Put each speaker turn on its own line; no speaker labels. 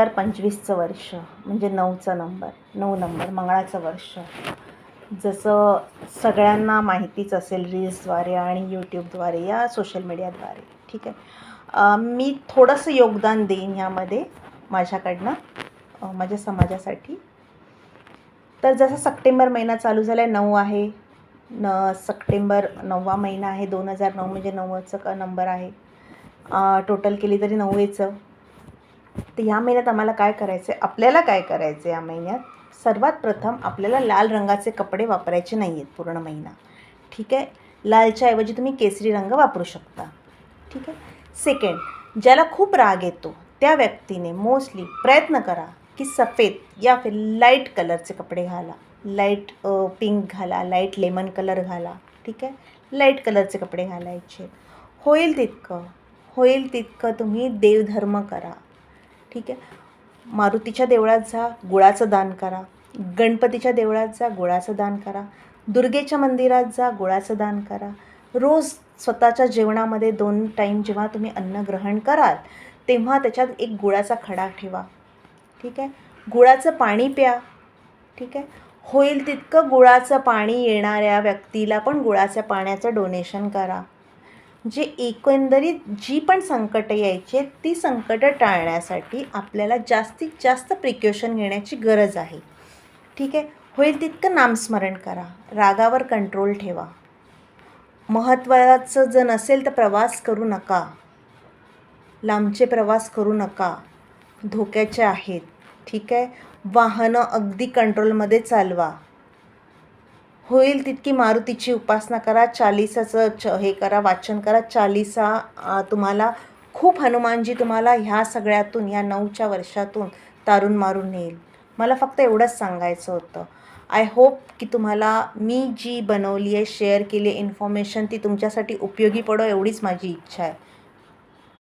हजार पंचवीसचं वर्ष म्हणजे नऊचा नंबर नऊ नंबर मंगळाचं वर्ष. जसं सगळ्यांना माहितीच असेल रील्सद्वारे आणि यूट्यूबद्वारे या सोशल मीडियाद्वारे ठीक आहे? मी थोडंसं योगदान देईन ह्यामध्ये माझ्याकडनं माझ्या समाजासाठी. तर जसं सप्टेंबर महिना चालू झाला आहे नऊ आहे. न सप्टेंबर नववा महिना आहे दोन हजार नऊ म्हणजे नव्वदचं का नंबर आहे. टोटल केली तरी नव्वेचं तर ह्या महिन्यात आम्हाला काय करायचं आहे आपल्याला काय करायचं आहे या महिन्यात? सर्वात प्रथम आपल्याला लाल रंगाचे कपडे वापरायचे नाही आहेत पूर्ण महिना. ठीक आहे? लालच्या ऐवजी तुम्ही केसरी रंग वापरू शकता. ठीक आहे? सेकंड ज्याला खूप राग येतो त्या व्यक्तीने मोस्टली प्रयत्न करा की सफेद या फिर लाइट कलरचे कपडे घाला. लाइट पिंक घाला लाइट लेमन कलर घाला. ठीक आहे? लाइट कलरचे कपडे घालायचे. होईल तितकं. होईल तितकं तुम्ही देवधर्म करा. ठीक आहे? मारुतीच्या देवळात जा गुळाचं दान करा. गणपतीच्या देवळात जा गुळाचं दान करा. दुर्गेच्या मंदिरात जा गुळाचं दान करा. रोज स्वतःच्या जेवणामध्ये दोन टाईम जेव्हा तुम्ही अन्न ग्रहण कराल तेव्हा त्याच्यात एक गुळाचा खडा ठेवा. ठीक आहे? गुळाचं पाणी प्या. ठीक आहे? होईल तितकं गुळाचं पाणी येणाऱ्या व्यक्तीला पण गुळाच्या पाण्याचं डोनेशन करा. जे एकंदरीत जी पण संकटं यायची ती संकटं टाळण्यासाठी आपल्याला जास्तीत जास्त प्रिक्युशन घेण्याची गरज आहे. ठीक आहे? होईल तितकं नामस्मरण करा. रागावर कंट्रोल ठेवा. महत्त्वाचं जर नसेल तर प्रवास करू नका. लांबचे प्रवास करू नका. धोक्याचे आहेत. ठीक आहे? वाहनं अगदी कंट्रोलमध्ये चालवा. होईल तितकी मारुतीची उपासना करा चालिसाचं च हे करा वाचन करा. चालिसा तुम्हाला खूप हनुमानजी तुम्हाला ह्या सगळ्यातून ह्या नऊच्या वर्षातून तारून मारून नेईल. मला फक्त एवढंच सांगायचं होतं. आय होप की तुम्हाला मी जी बनवली आहे शेअर केली आहे इन्फॉर्मेशन ती तुमच्यासाठी उपयोगी पडो एवढीच माझी इच्छा आहे.